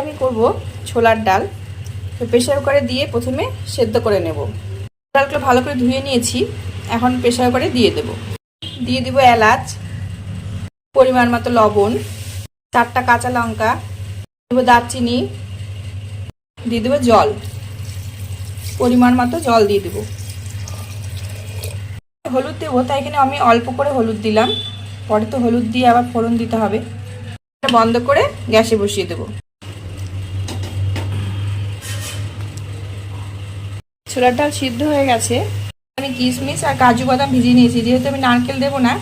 আমি করব ছোলার ডাল। তো প্রেশার কুকারে দিয়ে প্রথমে সেদ্ধ করে নেব। ডালগুলো ভালো করে ধুয়ে নিয়েছি। এখন প্রেশার কুকারে দিয়ে দেব। দিয়ে দিব এলাচ, পরিমাণ মতো লবণ, চারটা কাঁচা লঙ্কা দেবো দারচিনি, দিয়ে দেবো জল। পরিমাণ মতো জল দিয়ে দেবো। হলুদ দেবো, তাই এখানে আমি অল্প করে হলুদ দিলাম। পরে তো হলুদ দিয়ে আবার ফোড়ন দিতে হবে। বন্ধ করে গ্যাসে বসিয়ে দেবো। ছোলার ডাল সিদ্ধ হয়ে গেছে। আমি কিশমিশ আর কাজু বাদাম ভিজিয়ে নিয়েছি। যেহেতু আমি নারকেল দেবো না,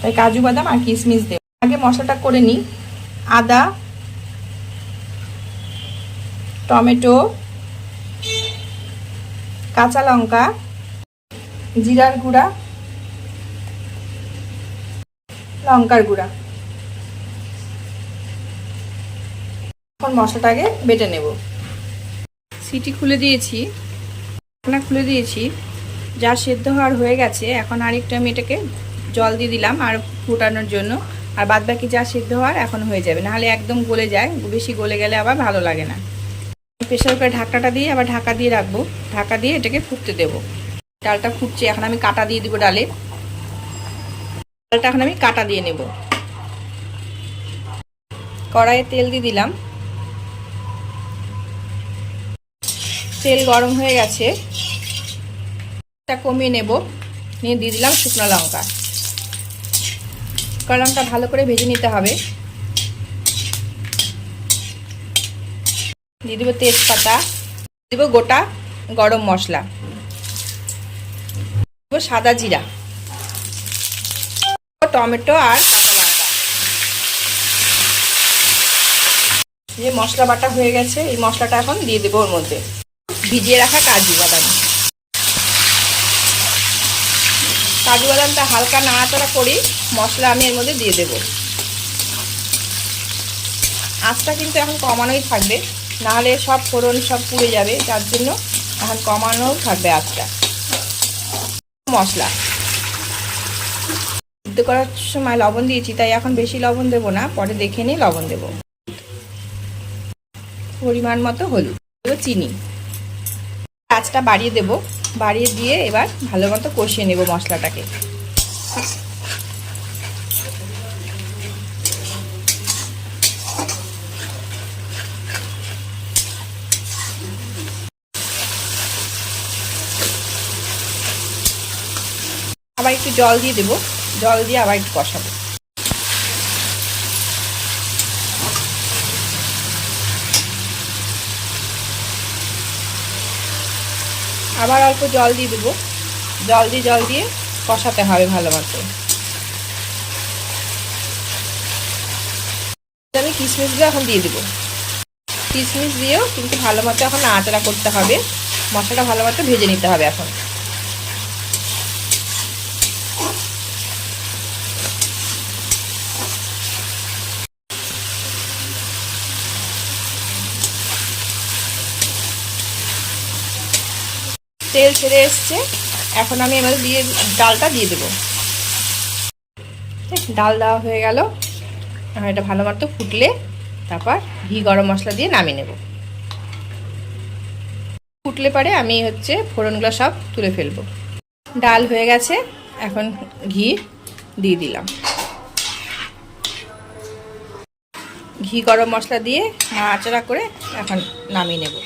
তাই কাজু বাদাম আর কিশমিশ দেবো। আগে মশলাটা করে নিই। আদা, টমেটো, কাঁচা লঙ্কা, জিরার গুঁড়া, লঙ্কার গুঁড়া। এখন মশলাটাকে বেটে নেব। সিটি খুলে দিয়েছি। ঢাকনা খুলে দিয়েছি। যা সেদ্ধ হওয়ার হয়ে গেছে, এখন আরেকটু আমি এটাকে জল দিয়ে দিলাম আর ফুটানোর জন্য। আর বাদ বাকি যা সেদ্ধ হওয়ার এখন হয়ে যাবে, নাহলে একদম গলে যায়, বেশি গলে গেলে আবার ভালো লাগে না। প্রেশার কুকারে ঢাকনাটা দিয়ে আবার ঢাকা দিয়ে রাখব। ঢাকা দিয়ে এটাকে ফুটতে দেব। ডালটা ফুটছে, এখন আমি কাটা দিয়ে দিব ডালে। ডালটা এখন আমি কাটা দিয়ে নেব। কড়াইয়ে তেল দিয়ে দিলাম। তেল গরম হয়ে গেছে। এটা কমিয়ে নেব। নিয়ে দিয়ে দিলাম শুকনো লঙ্কা। শুকনো লঙ্কা ভালো করে ভেজে নিতে হবে। দিয়ে দেবো তেজপাতা। দেবো গোটা গরম মশলা। দেবো সাদা জিরা। টমেটো আর কাঁচা লঙ্কা। যে মশলা বাটা হয়ে গেছে। এই মশলাটা এখন দিয়ে দেবো ওর মধ্যে। ভিজিয়ে রাখা কাজু বাদাম। কাজু বাদামটা হালকা নাড়াচাড়া করি, মশলা আমি এর মধ্যে দিয়ে দেব। আঁচটা কিন্তু এখন কমানোই থাকবে, নাহলে সব ফোড়ন সব পুড়ে যাবে, যার জন্য এখন কমানোও থাকবে আঁচটা। মশলা। সিদ্ধ করার সময় লবণ দিয়েছি, তাই এখন বেশি লবণ দেবো না, পরে দেখে নিয়ে লবণ দেবো। পরিমাণ মতো হলুদ। চিনি। আঁচটা বাড়িয়ে দেব। বাড়িয়ে দিয়ে এবার ভালো মতো কষিয়ে নেব মশলাটাকে। আবার একটু জল দিয়ে দেবো। জল দিয়ে আবার একটু কষাবো। আবার অল্প জল দিয়ে দেবো। জল দিয়ে জল দিয়ে কষাতে হবে ভালো মতো। আমি কিশমিশগুলো এখন দিয়ে দেবো। কিশমিশ দিয়েও কিন্তু ভালো মতো এখন নাড়াচাড়া করতে হবে। মশলাটা ভালো মতো ভেজে নিতে হবে এখন। তেল ছেড়ে এসছে। এখন আমি এবার দিয়ে ডালটা দিয়ে দেবো। ডাল দেওয়া হয়ে গেল। এখন এটা ভালো মতো ফুটলে তারপর ঘি গরম মশলা দিয়ে নামিয়ে নেব। ফুটলে পরে আমি হচ্ছে ফোড়নগুলো সব তুলে ফেলব। ডাল হয়ে গেছে। এখন ঘি দিয়ে দিলাম। ঘি গরম মশলা দিয়ে নাড়াচাড়া করে এখন নামিয়ে নেব।